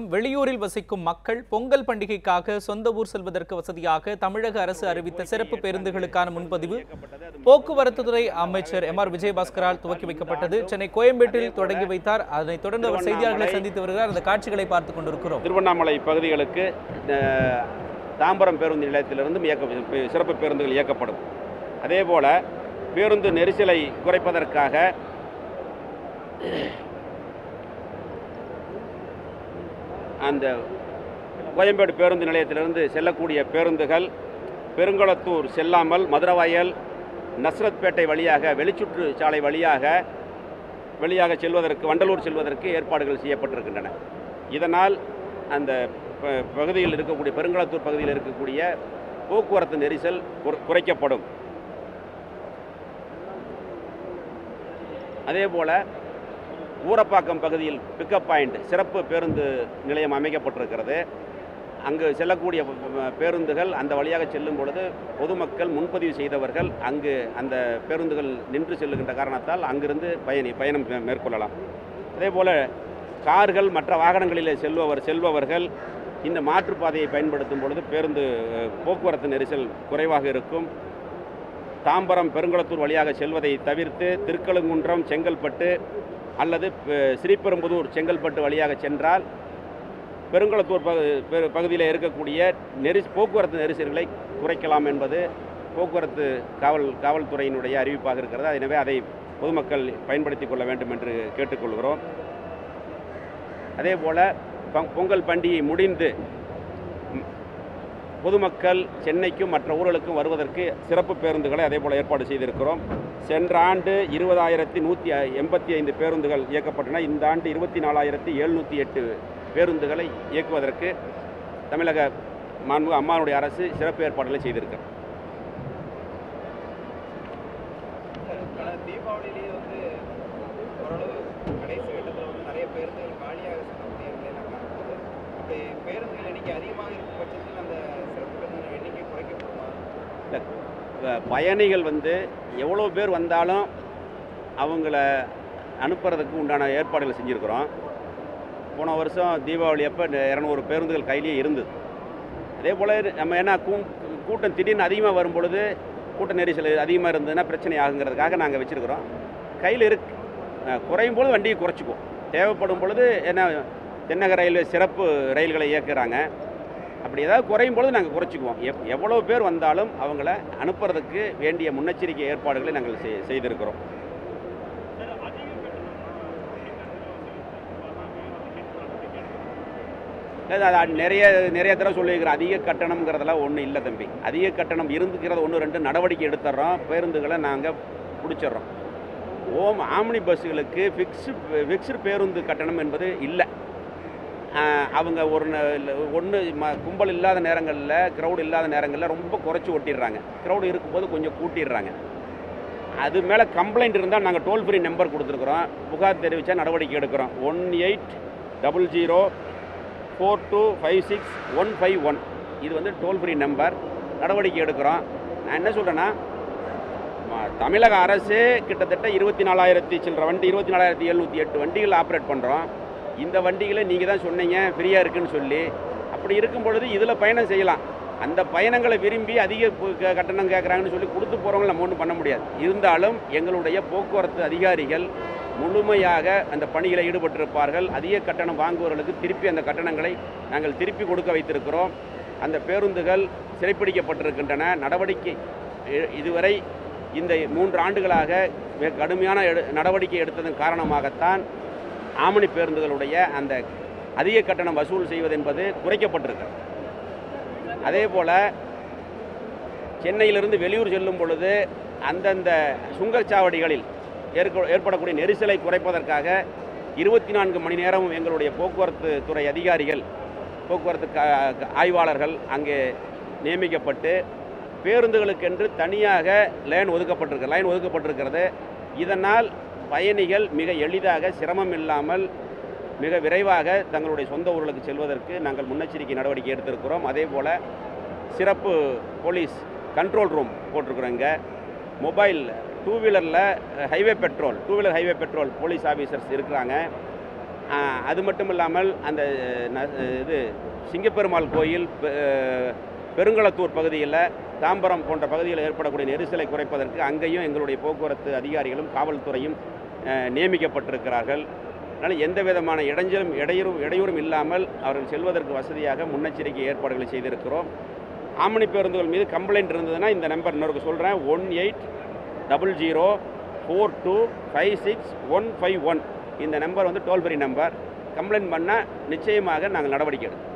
வெளியூரில் வசிக்கும் மக்கள் பொங்கல் பண்டிகைக்காக சொந்த ஊர் செல்வதற்கு வசதியாக தமிழக அரசு அறிவித்த சிறப்பு பேருந்துகளுக்கான முன்பதிவு. போக்குவரத்து துறை அமைச்சர் எம் ஆர் விஜயபாஸ்கரால் துவக்கி வைக்கப்பட்டது. சென்னை கோயம்பேட்டில் தொடங்கி வைத்தார். அதனைத் தொடர்ந்து அவர் செய்தியாளர்களை சந்தித்து வருகிறார். அந்த காட்சிகளை பார்த்துக் கொண்டிருக்கிறோம். திருவண்ணாமலை பகுதிகளுக்கு தாம்பரம் பேருந்து நிலையத்திலிருந்தும் இயக்க சிறப்பு பேருந்துகள் இயக்கப்படும். அதேபோல பேருந்து நெரிசலை குறைப்பதற்காக அந்த கோயம்பேடு பேருந்து நிலையத்திலிருந்து செல்லக்கூடிய பேருந்துகள் பெருங்குளத்தூர் செல்லாமல் மதுரவாயல் நஸ்ரத்பேட்டை வழியாக வெளிச்சுற்று சாலை வழியாக வெளியாக செல்வதற்கு வண்டலூர் செல்வதற்கு ஏற்பாடுகள் செய்யப்பட்டிருக்கின்றன. இதனால் அந்த ப- பகுதியில் இருக்கக்கூடிய பெருங்குளத்தூர் பகுதியில் இருக்கக்கூடிய போக்குவரத்து நெரிசல் குற- குறைக்கப்படும். அதேபோல் ஊரப்பாக்கம் பகுதியில் பிக்கப் பாயிண்ட் சிறப்பு பேருந்து நிலையம் அமைக்கப்பட்டிருக்கிறது. அங்கு செல்லக்கூடிய பேருந்துகள் அந்த வழியாக செல்லும் பொழுது பொதுமக்கள் முன்பதிவு செய்தவர்கள் அங்கு அந்த பேருந்துகள் நின்று செல்லுகின்ற காரணத்தால் அங்கிருந்து பயணி பயணம் மே- மேற்கொள்ளலாம். அதேபோல் கார்கள் மற்ற வாகனங்களில் செல்பவர் செல்பவர்கள் இந்த மாற்றுப்பாதையை பயன்படுத்தும் பொழுது பேருந்து போக்குவரத்து நெரிசல் குறைவாக இருக்கும். தாம்பரம் பெருங்குளத்தூர் வழியாக செல்வதை தவிர்த்து திருக்கழுங்குன்றம் செங்கல்பட்டு அல்லது ஸ்ரீபெரும்புதூர் செங்கல்பட்டு வழியாக சென்றால் பெருங்குளத்தூர் பகு பெரு- பகுதியில் இருக்கக்கூடிய நெரி போக்குவரத்து நெரிசல்களை குறைக்கலாம் என்பது போக்குவரத்து காவல் காவல்துறையினுடைய அறிவிப்பாக இருக்கிறது. எனவே அதை பொதுமக்கள் பயன்படுத்திக் கொள்ள வேண்டும் என்று கேட்டுக்கொள்கிறோம். அதே போல் பொங்கல் பண்டிகை முடிந்து பொதுமக்கள் சென்னைக்கும் மற்ற ஊர்களுக்கும் வருவதற்கு சிறப்பு பேருந்துகளை அதே போல் ஏற்பாடு செய்திருக்கிறோம். சென்ற ஆண்டு இருபதாயிரத்தி நூற்றி எண்பத்தி ஐந்து பேருந்துகள் இயக்கப்பட்டன. இந்த ஆண்டு இருபத்தி நாலாயிரத்தி எழுநூற்றி எட்டு பேருந்துகளை இயக்குவதற்கு தமிழக மாண்பு அம்மாவுடைய அரசு சிறப்பு ஏற்பாடுகளை செய்திருக்கிறது. பேருந்துகள் எண்ணிக்கை அதிகமாக இருக்கும் பட்சத்தில் அந்த சிறப்பு பேருந்துகள் எண்ணிக்கை குறைக்கப்படுமா ப- பயணிகள் வந்து எவ்வளோ பேர் வந்தாலும் அவங்கள அனுப்புறதுக்கு உண்டான ஏற்பாடுகளை செஞ்சுருக்குறோம். போன வருஷம் தீபாவளி அப்போ இரநூறு பேருந்துகள் கையிலேயே இருந்தது. அதே போல் நம்ம என்ன கூ கூட்டம் திடீர்னு அதிகமாக வரும் பொழுது கூட்ட நெரிசல் அதிகமாக இருந்ததுன்னா பிரச்சனை ஆகுங்கிறதுக்காக நாங்கள் வச்சுருக்கிறோம். கையில் இருக்கு. குறையும் பொழுது வண்டியை குறைச்சிக்குவோம். தேவைப்படும் பொழுது என்ன தென்னக ரயில்வே சிறப்பு ரயில்களை இயக்குறாங்க. அப்படி ஏதாவது குறையும் பொழுது நாங்கள் குறைச்சிக்குவோம். எப் எவ்வளோ பேர் வந்தாலும் அவங்கள அனுப்புறதுக்கு வேண்டிய முன்னெச்சரிக்கை ஏற்பாடுகளை நாங்கள் செய்- செய்திருக்கிறோம். அது நிறைய நிறைய தடவை சொல்லியிருக்கிறோம் அதிக கட்டணம்ங்கிறதெல்லாம் ஒன்றும் இல்லை தம்பி. அதிக கட்டணம் இருந்துக்கிறது ஒன்று ரெண்டு நடவடிக்கை எடுத்துடுறோம் பேருந்துகளை நாங்கள் பிடிச்சிட்றோம். ஓம் ஆம்னி பஸ்ஸுகளுக்கு ஃபிக்ஸு ஃபிக்ஸ்டு பேருந்து கட்டணம் என்பது இல்லை. அவங்க ஒரு ஒன்று ம கும்பல் இல்லாத நேரங்களில் க்ரௌடு இல்லாத நேரங்களில் ரொம்ப குறைச்சி ஒட்டிடுறாங்க. க்ரௌடு இருக்கும்போது கொஞ்சம் கூட்டிடுறாங்க. அது மேலே கம்ப்ளைண்ட் இருந்தால் நாங்கள் டோல் ஃப்ரீ நம்பர் கொடுத்துருக்குறோம். புகார் தெரிவித்தா நடவடிக்கை எடுக்கிறோம். One eight double zero four two five six one five one இது வந்து டோல் ஃப்ரீ நம்பர் நடவடிக்கை எடுக்கிறோம். நான் என்ன சொல்கிறேன்னா தமிழக அரசு கிட்டத்தட்ட இருபத்தி நாலாயிரத்தி சில்லற வண்டி இருபத்தி நாலாயிரத்தி எழுநூற்றி எட்டு வண்டிகள் ஆப்ரேட் பண்ணுறோம் இந்த வண்டிகளை நீங்கள் தான் சொன்னீங்க ஃப்ரீயாக இருக்குன்னு சொல்லி. அப்படி இருக்கும் பொழுது இதில் பயணம் செய்யலாம். அந்த பயணங்களை விரும்பி அதிக கட்டணம் கேட்குறாங்கன்னு சொல்லி கொடுத்து போகிறவங்க நம்ம ஒன்றும் பண்ண முடியாது. இருந்தாலும் எங்களுடைய போக்குவரத்து அதிகாரிகள் முழுமையாக அந்த பணியில் ஈடுபட்டிருப்பார்கள். அதிக கட்டணம் வாங்குபவர்களுக்கு திருப்பி அந்த கட்டணங்களை நாங்கள் திருப்பி கொடுக்க வைத்திருக்கிறோம். அந்த பேருந்துகள் சிறைப்பிடிக்கப்பட்டிருக்கின்றன. நடவடிக்கை இதுவரை இந்த மூன்று ஆண்டுகளாக மிக கடுமையான எடு- நடவடிக்கை எடுத்ததன் காரணமாகத்தான் ஆமணி பேருந்துகளுடைய அந்த அதிக கட்டணம் வசூல் செய்வது என்பது குறைக்கப்பட்டிருக்கிறது. அதே போல் சென்னையிலிருந்து வெளியூர் செல்லும் பொழுது அந்தந்த சுங்கச்சாவடிகளில் ஏற்க ஏற்படக்கூடிய நெரிசலை குறைப்பதற்காக இருபத்தி நான்கு மணி நேரமும் எங்களுடைய போக்குவரத்து துறை அதிகாரிகள் போக்குவரத்து க- ஆய்வாளர்கள் அங்கே நியமிக்கப்பட்டு பேருந்துகளுக்கென்று தனியாக லைன் ஒதுக்கப்பட்டிருக்கு லைன் ஒதுக்கப்பட்டிருக்கிறது. இதனால் பயணிகள் மிக எளிதாக சிரமம் இல்லாமல் மிக விரைவாக தங்களுடைய சொந்த ஊர்களுக்கு செல்வதற்கு நாங்கள் முன்னெச்சரிக்கை நடவடிக்கை எடுத்திருக்கிறோம். அதே போல் சிறப்பு போலீஸ் கண்ட்ரோல் ரூம் போட்டிருக்கிறோம் இங்கே. மொபைல் டூ வீலரில் highway patrol two wheeler highway patrol police officers இருக்கிறாங்க அது மட்டும் இல்லாமல் அந்த ந- இது சிங்கப்பெருமாள் கோயில் பெ- பெருங்களத்தூர் பகுதியில் தாம்பரம் போன்ற பகுதியில் ஏற்படக்கூடிய நெரிசலை குறைப்பதற்கு அங்கேயும் எங்களுடைய போக்குவரத்து அதிகாரிகளும் காவல்துறையும் நியமிக்கப்பட்டிருக்கிறார்கள். அதனால் எந்த விதமான இடைஞ்சலும் இடையூறும் இடையூறும் இல்லாமல் அவர்கள் செல்வதற்கு வசதியாக முன்னெச்சரிக்கை ஏற்பாடுகளை செய்திருக்கிறோம். ஆமணி பேருந்துகள் மீது கம்ப்ளைண்ட் இருந்ததுன்னா இந்த நம்பர் இன்னொரு சொல்கிறேன் one eight double zero four two five six one five one. இந்த நம்பர் வந்து டோல் ஃப்ரீ நம்பர். கம்ப்ளைண்ட் பண்ணால் நிச்சயமாக நாங்கள் நடவடிக்கை எடுக்கிறோம்